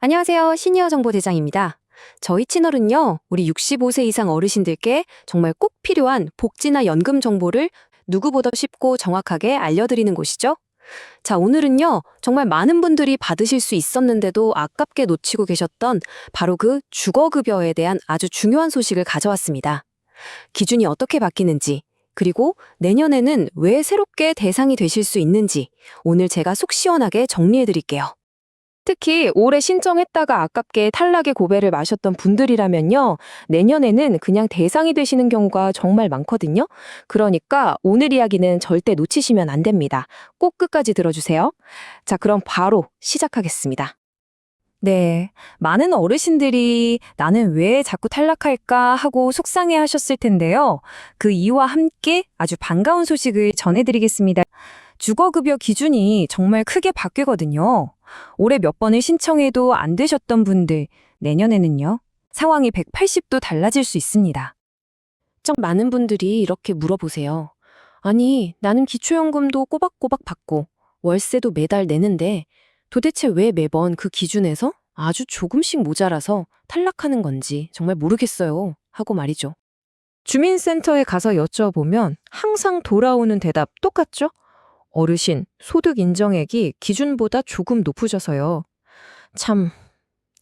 안녕하세요. 시니어 정보대장입니다. 저희 채널은요, 우리 65세 이상 어르신들께 정말 꼭 필요한 복지나 연금 정보를 누구보다 쉽고 정확하게 알려드리는 곳이죠. 자, 오늘은요, 정말 많은 분들이 받으실 수 있었는데도 아깝게 놓치고 계셨던 바로 그 주거급여에 대한 아주 중요한 소식을 가져왔습니다. 기준이 어떻게 바뀌는지, 그리고 내년에는 왜 새롭게 대상이 되실 수 있는지 오늘 제가 속 시원하게 정리해 드릴게요. 특히 올해 신청했다가 아깝게 탈락의 고배를 마셨던 분들이라면요. 내년에는 그냥 대상이 되시는 경우가 정말 많거든요. 그러니까 오늘 이야기는 절대 놓치시면 안 됩니다. 꼭 끝까지 들어주세요. 자, 그럼 바로 시작하겠습니다. 네. 많은 어르신들이 나는 왜 자꾸 탈락할까 하고 속상해 하셨을 텐데요. 그 이유와 함께 아주 반가운 소식을 전해드리겠습니다. 주거급여 기준이 정말 크게 바뀌거든요. 올해 몇 번을 신청해도 안 되셨던 분들, 내년에는요, 상황이 180도 달라질 수 있습니다. 정 많은 분들이 이렇게 물어보세요. 아니, 나는 기초연금도 꼬박꼬박 받고, 월세도 매달 내는데, 도대체 왜 매번 그 기준에서 아주 조금씩 모자라서 탈락하는 건지 정말 모르겠어요. 하고 말이죠. 주민센터에 가서 여쭤보면 항상 돌아오는 대답 똑같죠? 어르신, 소득 인정액이 기준보다 조금 높으셔서요. 참.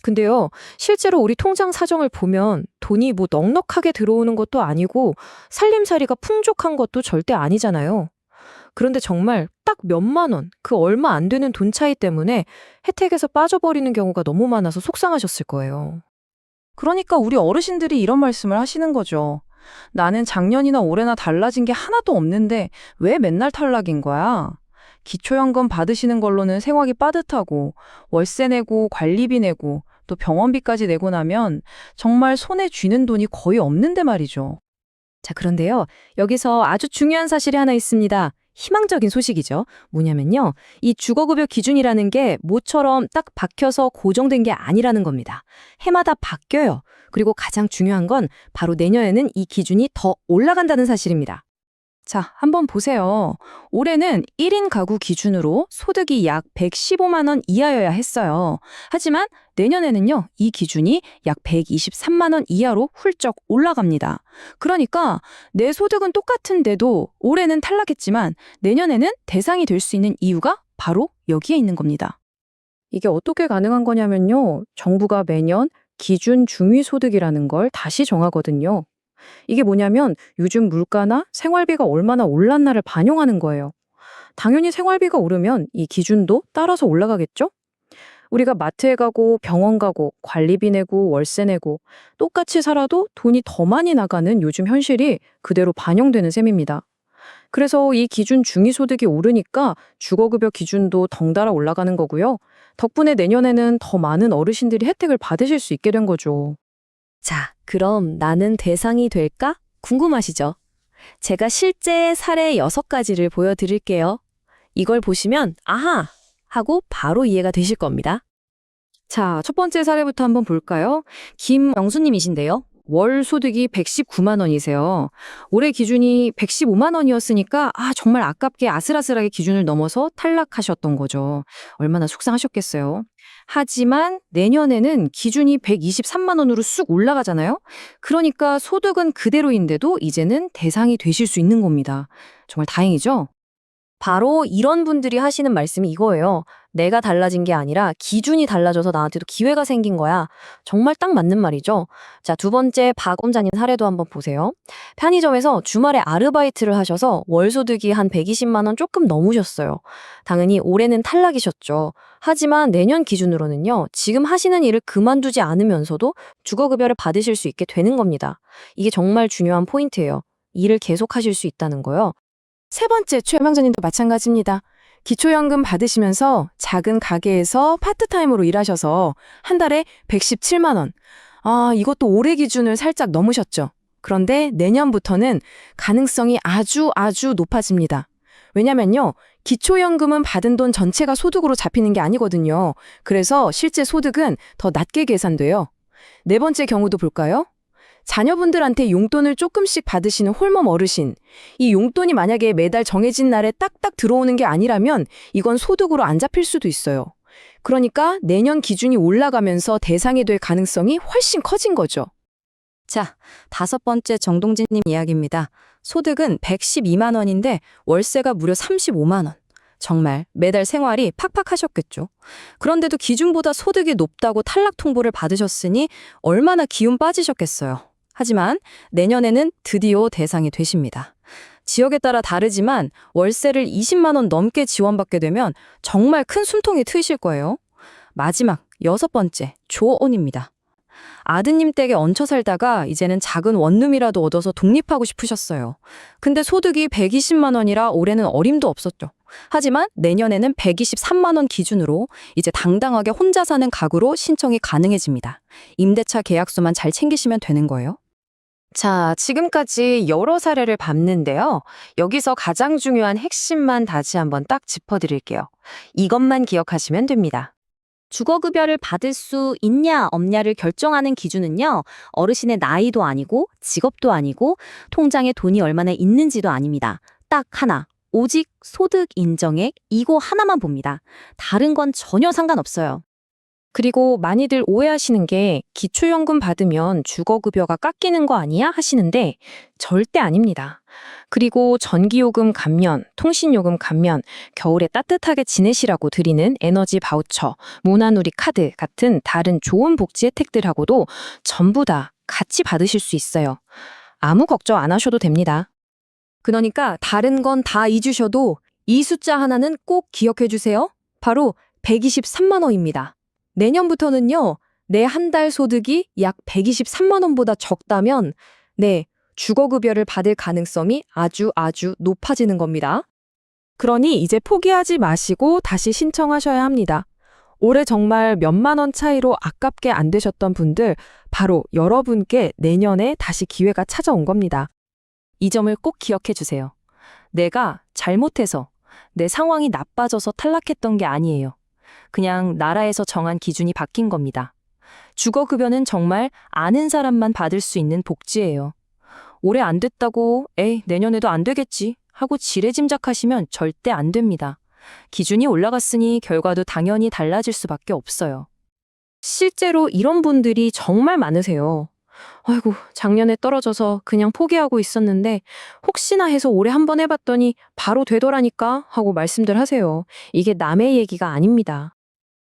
근데요, 실제로 우리 통장 사정을 보면 돈이 뭐 넉넉하게 들어오는 것도 아니고 살림살이가 풍족한 것도 절대 아니잖아요. 그런데 정말 딱 몇만 원, 그 얼마 안 되는 돈 차이 때문에 혜택에서 빠져버리는 경우가 너무 많아서 속상하셨을 거예요. 그러니까 우리 어르신들이 이런 말씀을 하시는 거죠. 나는 작년이나 올해나 달라진 게 하나도 없는데 왜 맨날 탈락인 거야? 기초연금 받으시는 걸로는 생활이 빠듯하고 월세 내고 관리비 내고 또 병원비까지 내고 나면 정말 손에 쥐는 돈이 거의 없는데 말이죠. 자, 그런데요. 여기서 아주 중요한 사실이 하나 있습니다. 희망적인 소식이죠. 뭐냐면요. 이 주거급여 기준이라는 게 모처럼 딱 박혀서 고정된 게 아니라는 겁니다. 해마다 바뀌어요. 그리고 가장 중요한 건 바로 내년에는 이 기준이 더 올라간다는 사실입니다. 자, 한번 보세요. 올해는 1인 가구 기준으로 소득이 약 115만 원 이하여야 했어요. 하지만 내년에는요, 이 기준이 약 123만 원 이하로 훌쩍 올라갑니다. 그러니까 내 소득은 똑같은데도 올해는 탈락했지만 내년에는 대상이 될 수 있는 이유가 바로 여기에 있는 겁니다. 이게 어떻게 가능한 거냐면요. 정부가 매년 기준 중위소득이라는 걸 다시 정하거든요. 이게 뭐냐면 요즘 물가나 생활비가 얼마나 올랐나를 반영하는 거예요. 당연히 생활비가 오르면 이 기준도 따라서 올라가겠죠? 우리가 마트에 가고 병원 가고 관리비 내고 월세 내고 똑같이 살아도 돈이 더 많이 나가는 요즘 현실이 그대로 반영되는 셈입니다. 그래서 이 기준 중위소득이 오르니까 주거급여 기준도 덩달아 올라가는 거고요. 덕분에 내년에는 더 많은 어르신들이 혜택을 받으실 수 있게 된 거죠. 자, 그럼 나는 대상이 될까? 궁금하시죠? 제가 실제 사례 6가지를 보여드릴게요. 이걸 보시면 아하! 하고 바로 이해가 되실 겁니다. 자, 첫 번째 사례부터 한번 볼까요? 김영수님이신데요. 월 소득이 119만 원이세요. 올해 기준이 115만 원이었으니까 아 정말 아깝게 아슬아슬하게 기준을 넘어서 탈락하셨던 거죠. 얼마나 속상하셨겠어요. 하지만 내년에는 기준이 123만 원으로 쑥 올라가잖아요. 그러니까 소득은 그대로인데도 이제는 대상이 되실 수 있는 겁니다. 정말 다행이죠? 바로 이런 분들이 하시는 말씀이 이거예요. 내가 달라진 게 아니라 기준이 달라져서 나한테도 기회가 생긴 거야. 정말 딱 맞는 말이죠. 자, 두 번째 박원자님 사례도 한번 보세요. 편의점에서 주말에 아르바이트를 하셔서 월소득이 한 120만 원 조금 넘으셨어요. 당연히 올해는 탈락이셨죠. 하지만 내년 기준으로는요. 지금 하시는 일을 그만두지 않으면서도 주거급여를 받으실 수 있게 되는 겁니다. 이게 정말 중요한 포인트예요. 일을 계속 하실 수 있다는 거요. 세 번째 최명자님도 마찬가지입니다. 기초연금 받으시면서 작은 가게에서 파트타임으로 일하셔서 한 달에 117만 원. 아, 이것도 올해 기준을 살짝 넘으셨죠. 그런데 내년부터는 가능성이 아주 아주 높아집니다. 왜냐면요. 기초연금은 받은 돈 전체가 소득으로 잡히는 게 아니거든요. 그래서 실제 소득은 더 낮게 계산돼요. 네 번째 경우도 볼까요? 자녀분들한테 용돈을 조금씩 받으시는 홀몸 어르신. 이 용돈이 만약에 매달 정해진 날에 딱딱 들어오는 게 아니라면 이건 소득으로 안 잡힐 수도 있어요. 그러니까 내년 기준이 올라가면서 대상이 될 가능성이 훨씬 커진 거죠. 자, 다섯 번째 정동진님 이야기입니다. 소득은 112만 원인데 월세가 무려 35만 원. 정말 매달 생활이 팍팍하셨겠죠. 그런데도 기준보다 소득이 높다고 탈락 통보를 받으셨으니 얼마나 기운 빠지셨겠어요. 하지만 내년에는 드디어 대상이 되십니다. 지역에 따라 다르지만 월세를 20만 원 넘게 지원받게 되면 정말 큰 숨통이 트이실 거예요. 마지막 여섯 번째 조언입니다. 아드님 댁에 얹혀 살다가 이제는 작은 원룸이라도 얻어서 독립하고 싶으셨어요. 근데 소득이 120만 원이라 올해는 어림도 없었죠. 하지만 내년에는 123만 원 기준으로 이제 당당하게 혼자 사는 가구로 신청이 가능해집니다. 임대차 계약서만 잘 챙기시면 되는 거예요. 자, 지금까지 여러 사례를 봤는데요. 여기서 가장 중요한 핵심만 다시 한번 딱 짚어드릴게요. 이것만 기억하시면 됩니다. 주거급여를 받을 수 있냐 없냐를 결정하는 기준은요, 어르신의 나이도 아니고, 직업도 아니고, 통장에 돈이 얼마나 있는지도 아닙니다. 딱 하나. 오직 소득 인정액 이거 하나만 봅니다. 다른 건 전혀 상관없어요. 그리고 많이들 오해하시는 게 기초연금 받으면 주거급여가 깎이는 거 아니야 하시는데 절대 아닙니다. 그리고 전기요금 감면, 통신요금 감면, 겨울에 따뜻하게 지내시라고 드리는 에너지 바우처, 문화누리 카드 같은 다른 좋은 복지 혜택들하고도 전부 다 같이 받으실 수 있어요. 아무 걱정 안 하셔도 됩니다. 그러니까 다른 건 다 잊으셔도 이 숫자 하나는 꼭 기억해 주세요. 바로 123만 원입니다. 내년부터는요, 내 한 달 소득이 약 123만 원보다 적다면, 네, 주거급여를 받을 가능성이 아주 아주 높아지는 겁니다. 그러니 이제 포기하지 마시고 다시 신청하셔야 합니다. 올해 정말 몇만 원 차이로 아깝게 안 되셨던 분들, 바로 여러분께 내년에 다시 기회가 찾아온 겁니다. 이 점을 꼭 기억해 주세요. 내가 잘못해서, 내 상황이 나빠져서 탈락했던 게 아니에요. 그냥 나라에서 정한 기준이 바뀐 겁니다. 주거급여는 정말 아는 사람만 받을 수 있는 복지예요. 올해 안 됐다고, 에이, 내년에도 안 되겠지 하고 지레짐작하시면 절대 안 됩니다. 기준이 올라갔으니 결과도 당연히 달라질 수밖에 없어요. 실제로 이런 분들이 정말 많으세요. 아이고, 작년에 떨어져서 그냥 포기하고 있었는데 혹시나 해서 올해 한번 해봤더니 바로 되더라니까 하고 말씀들 하세요. 이게 남의 얘기가 아닙니다.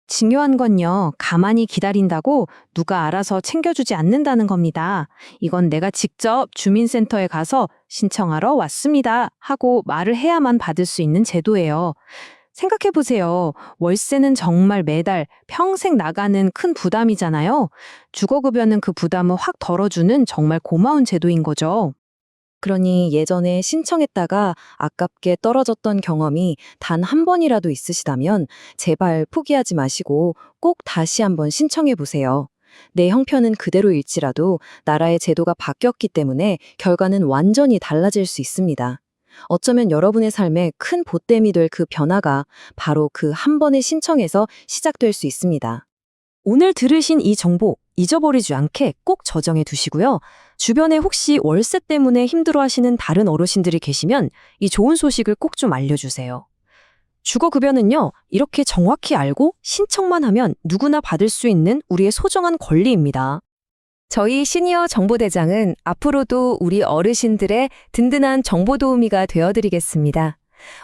중요한 건요, 가만히 기다린다고 누가 알아서 챙겨주지 않는다는 겁니다. 이건 내가 직접 주민센터에 가서 신청하러 왔습니다 하고 말을 해야만 받을 수 있는 제도예요. 생각해보세요. 월세는 정말 매달 평생 나가는 큰 부담이잖아요. 주거급여는 그 부담을 확 덜어주는 정말 고마운 제도인 거죠. 그러니 예전에 신청했다가 아깝게 떨어졌던 경험이 단 한 번이라도 있으시다면 제발 포기하지 마시고 꼭 다시 한번 신청해 보세요. 내 형편은 그대로일지라도 나라의 제도가 바뀌었기 때문에 결과는 완전히 달라질 수 있습니다. 어쩌면 여러분의 삶에 큰 보탬이 될 그 변화가 바로 그 한 번의 신청에서 시작될 수 있습니다. 오늘 들으신 이 정보 잊어버리지 않게 꼭 저장해 두시고요. 주변에 혹시 월세 때문에 힘들어하시는 다른 어르신들이 계시면 이 좋은 소식을 꼭 좀 알려주세요. 주거급여는요, 이렇게 정확히 알고 신청만 하면 누구나 받을 수 있는 우리의 소중한 권리입니다. 저희 시니어 정보대장은 앞으로도 우리 어르신들의 든든한 정보 도우미가 되어드리겠습니다.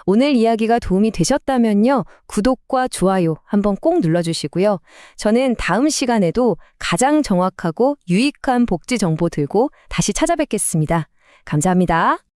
오늘 이야기가 도움이 되셨다면요, 구독과 좋아요 한번 꼭 눌러주시고요. 저는 다음 시간에도 가장 정확하고 유익한 복지 정보 들고 다시 찾아뵙겠습니다. 감사합니다.